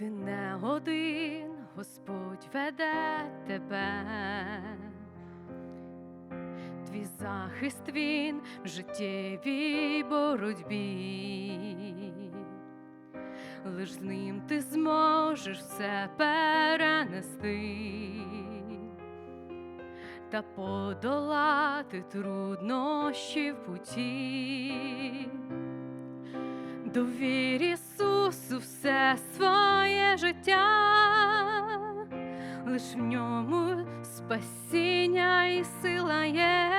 Ти не один, Господь веде тебе. Твій захист він в життєвій боротьбі. Лиш з ним ти зможеш все перенести та подолати труднощі в путі. Довір Ісусу все своє життя, лиш в ньому спасіння і сила є.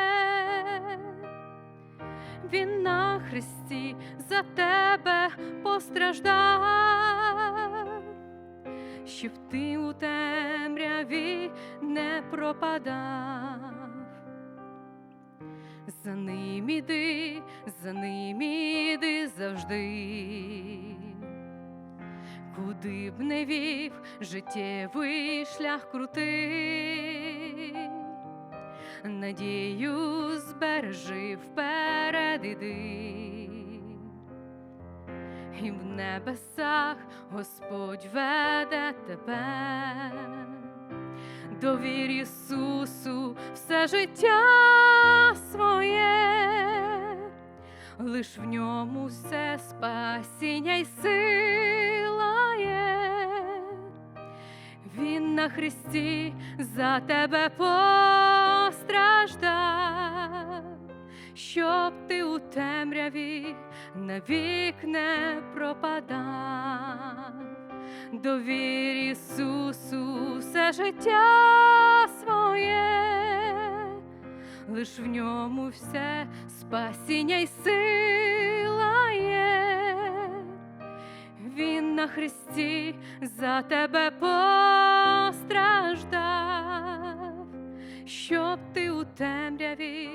Він на хресті за тебе постраждав, щоб ти у темряві не пропадав. За ним іди, за ним іди завжди. Куди б не вів життєвий шлях крутий, надію збережи вперед іди. І в небесах Господь веде тебе. Довір Ісусу все життя своє, лиш в ньому все спасіння й сила на Христі за тебе постраждав, щоб ти у темряві навік не пропадав. Довір Ісусу все життя своє, лиш в ньому все спасіння й сила на Христі за тебе постраждав, щоб ти у темряві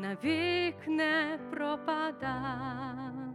навік не пропадав.